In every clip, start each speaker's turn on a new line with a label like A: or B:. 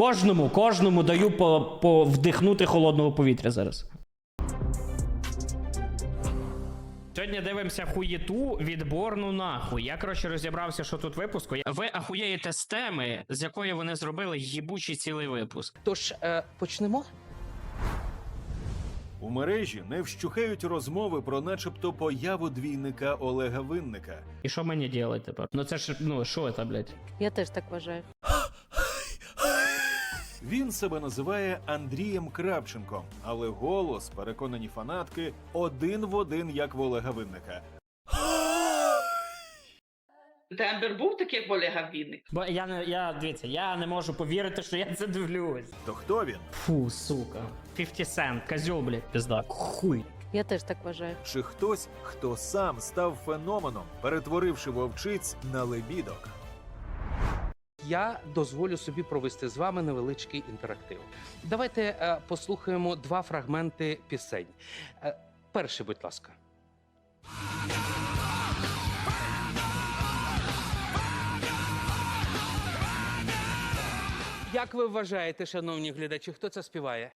A: Кожному, кожному даю по, по вдихнути холодного повітря зараз. Сьогодні дивимося хуєту відборну нахуй. Я коротше розібрався, що тут випуску. Ви ахуєєте з теми, з якої вони зробили їбучий цілий випуск.
B: Тож е, почнемо.
C: У мережі не вщухають розмови про начебто появу двійника Олега Винника.
A: І що мені робити тепер? Ну це ж ну що це, блядь?
D: Я теж так вважаю.
C: Він себе називає Андрієм Кравченком, але голос, переконані фанатки, один в один як в Олега Винника.
E: Тембер був такий як Олега Вінник.
A: Бо я не я дивіться, я не можу повірити, що я це дивлюсь.
C: То хто він?
A: Фу, сука. 50 Cent, козьол, блядь, пизда. Хуй.
D: Я теж так вважаю.
C: Чи хтось, хто сам став феноменом, перетворивши вовчиць на лебідок?
B: Я дозволю собі провести з вами невеличкий інтерактив. Давайте е, послухаємо два фрагменти пісень. Е, перший, будь ласка. Як ви вважаєте, шановні глядачі, хто це співає?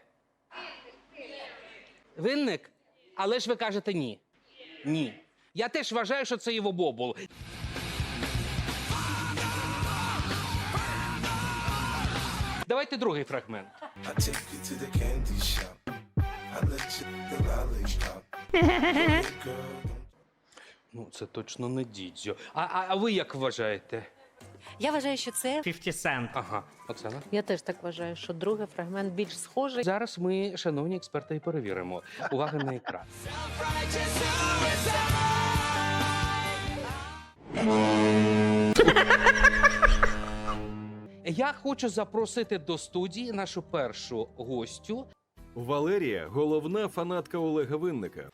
B: Винник? Але ж ви кажете ні. Ні. Я теж вважаю, що це його бобул.
F: Lollipop. Hey, girl,
B: Ну, це точно не дідзьо. А, а, а ви як вважаєте?
D: Я вважаю, що це.
A: 50 Cent.
B: Ага, оце да?
D: Я теж так вважаю, що другий фрагмент більш схожий.
B: Зараз ми, шановні експерти, і перевіримо. Увага на екран. Я хочу запросити до студії нашу першу гостю.
C: Валерія головна фанатка Олега Винника.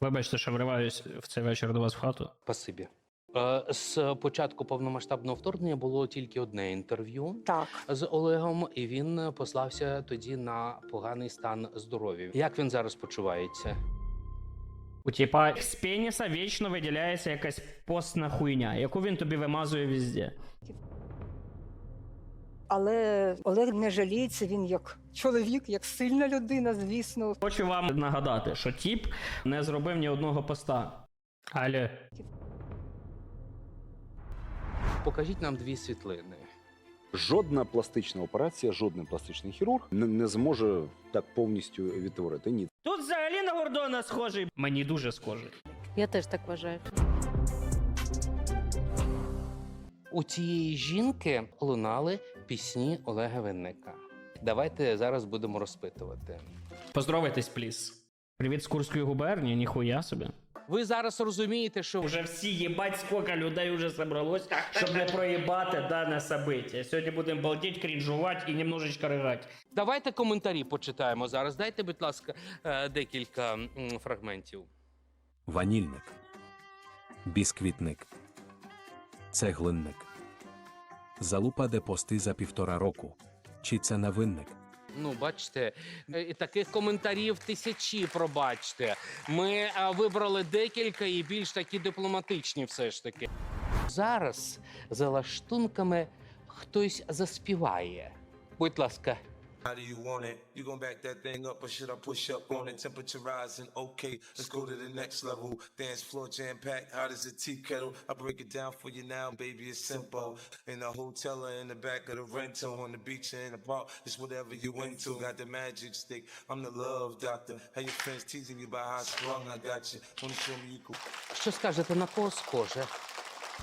A: Вибачте, що вриваюсь в цей вечір до вас в хату.
B: Спасибі. Е, З початку повномасштабного вторгнення було тільки одне інтерв'ю.
D: Так.
B: з Олегом, і він послався тоді на поганий стан здоров'я. Як він зараз почувається?
A: У типа з пеніса вічно виділяється якась постна хуйня, яку він тобі вимазує везде.
G: Але Олег не жаліється, він як чоловік, як сильна людина, звісно.
A: Хочу вам нагадати, що тіп не зробив ні одного поста. Алло.
B: Покажіть нам дві світлини.
H: Жодна пластична операція, жодний пластичний хірург не, не зможе так повністю відтворити. Ні,
A: Тут взагалі на Гордона схожий. Мені дуже схожий.
D: Я теж так вважаю.
B: У цієї жінки лунали пісні Олега Винника. Давайте зараз будемо розпитувати.
A: Поздоровайтесь, пліс. Привіт з Курської губернії, ніхуя собі.
B: Ви зараз розумієте, що
A: Уже всі їбать, скільки людей вже собралось, щоб не проїбати дане событие. Сьогодні будемо балдеть, крінжувати і немножечко ригати.
B: давайте коментарі почитаємо зараз. Дайте, будь ласка, е, декілька фрагментів.
I: ванільник, бісквітник, цеглинник, залупа де пости за півтора року. Чи це навинник?
B: Ну, бачите, е, таких коментарів тисячі, пробачте. Ми а, вибрали декілька і більш такі дипломатичні, все ж таки. Зараз за лаштунками хтось заспіває. Будь ласка.
F: How do you want it? You gonna back that thing up or should I push up on it? Temperature rising, okay. Let's go to the next level. Dance floor jam packed, hot as a tea kettle. I break it down for you now, baby. It's simple. In the hotel or in the back of the rental, on the beach or in the park, it's whatever you into. Got the magic stick. I'm the love doctor. How your friends teasing you about how strong I got you. Wanna show me you cool.
B: Що скажете, на кого схоже?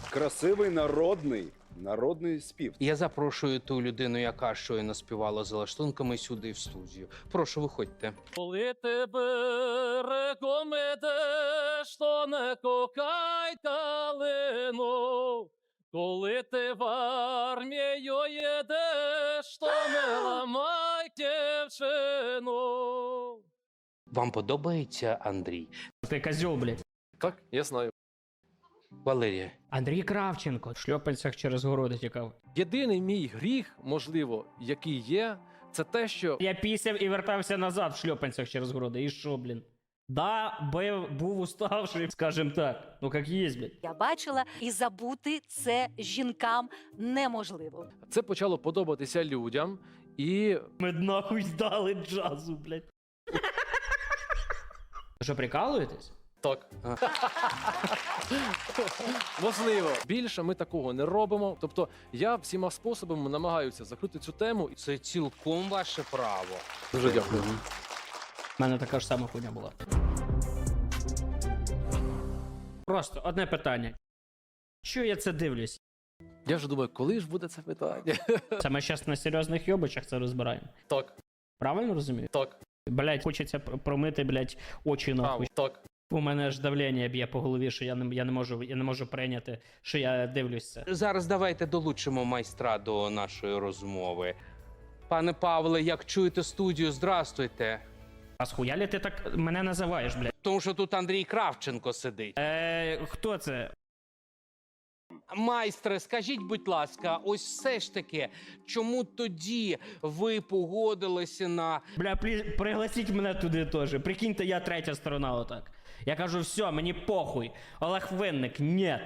H: красивий народний, народний спів.
B: Я запрошую ту людину, яка щойно співала за лаштунками сюди в студію. Прошу, виходьте.
J: Коли ти берегом ідеш, то не кокай калину. Коли ти в армію їдеш, то не ламай дівчину.
B: Вам подобається Андрій?
A: Ти козьол, блядь.
J: Так, я знаю.
B: Валерія.
A: Андрій Кравченко. В шльопальцях через городи тікав.
J: Єдиний мій гріх, можливо, який є, це те, що
A: Я пісяв і вертався назад в шльопанцях через городи. І що, блін? Да, бив, був уставший, скажем так. Ну як є, блядь.
D: Я бачила, і забути це жінкам неможливо.
J: Це почало подобатися людям, і
A: Ми нахуй здали джазу, блядь. Що, прикалуєтесь?
J: так. Можливо, більше ми такого не робимо. Тобто я всіма способами намагаюся закрити цю тему.
B: Це цілком ваше право.
J: Дуже дякую.
A: У мене така ж сама хуйня була. Просто одне питання. Що я це дивлюсь?
J: Я вже думаю, коли ж буде це питання?
A: Це ми зараз на серйозних йобичах це розбираємо.
J: Так,
A: Правильно розумію?
J: так,
A: Блять, хочеться пр- промити, блять, очі нахуй.
J: так.
A: У мене ж давлення б'є по голові, що я не, я не можу, я не можу прийняти, що я дивлюсь це.
B: Зараз давайте долучимо майстра до нашої розмови. Пане Павле, як чуєте студію, здрастуйте.
A: А схуялі ти так мене називаєш, блять?
B: Тому що тут Андрій Кравченко сидить.
A: Е, хто це?
B: Майстре, скажіть, будь ласка, ось все ж таки, чому тоді ви погодилися на
A: Бля, плі- пригласіть мене туди теж. Прикиньте, я третя сторона отак. Я кажу, все, мені похуй. Олег Винник, ні.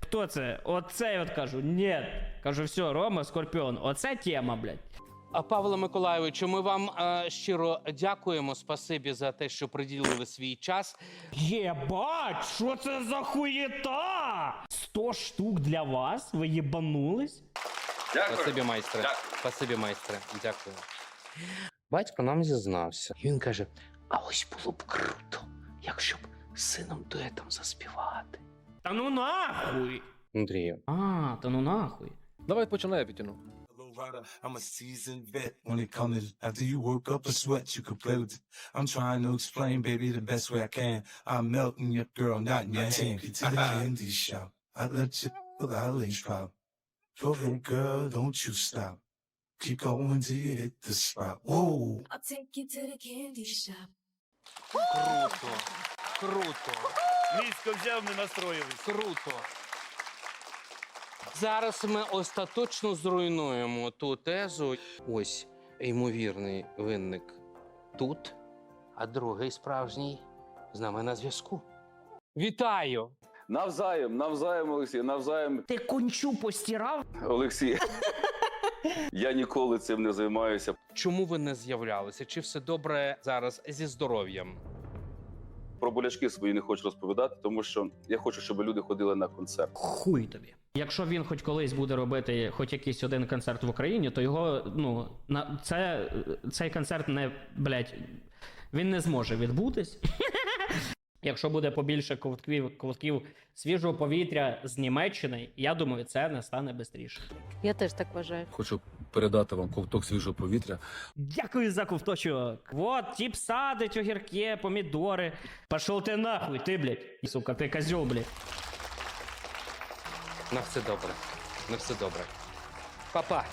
A: Хто це? Оцей от кажу, ні. Кажу, все, Рома Скорпіон, оце тема, блядь.
B: А, Павло Миколайовичу, ми вам е, щиро дякуємо. Спасибі за те, що приділили свій час.
A: Єбать, що це за хуєта? 100 штук для вас? Ви єбанулись?
B: Спасибі, майстре. Спасибі, майстре. Дякую. Батько нам зізнався. І він каже: а ось було б круто, якщо б сином дуетом заспівати.
A: Та ну нахуй.
B: Андрію.
A: А, та ну нахуй.
J: Давай починай, я підтягну.
F: I'm a seasoned vet when it comes after you work up a sweat, you can play with it. I'm trying to explain, baby, the best way I can. I'm melting your girl, not in your hand. To the candy shop, I let you feel the lace drop. Go ahead, girl, don't you stop. Keep going till you hit the spot. Whoa.
K: I'll take you to the candy shop.
B: Круто. Круто.
C: Низько взяв, не настроїлись.
B: Круто. Зараз ми остаточно зруйнуємо ту тезу. Ось ймовірний винник тут, а другий справжній з нами на зв'язку. Вітаю!
H: Навзаєм, навзаєм, Олексій, навзаєм,
A: Ти кончу постирав?
H: Олексій. Я ніколи цим не займаюся.
B: Чому ви не з'являлися? Чи все добре зараз зі здоров'ям?
H: Про болячки свої не хочу розповідати, тому що я хочу, щоб люди ходили на концерт.
A: Хуй тобі. Якщо він хоч колись буде робити хоч якийсь один концерт в Україні, то його, ну, на це, цей концерт не, блядь, він не зможе відбутись. Якщо буде побільше ковтків, ковтків свіжого повітря з Німеччини, я думаю, це не стане швидше.
D: Я теж так вважаю.
I: Хочу передати вам ковток свіжого повітря.
A: Дякую за ковточок. Вот, тип садить огірки, помідори. Пошел ти нахуй, ти, блядь. Сука, ти козьол, блядь.
B: На все добре. На все добре. Па-па.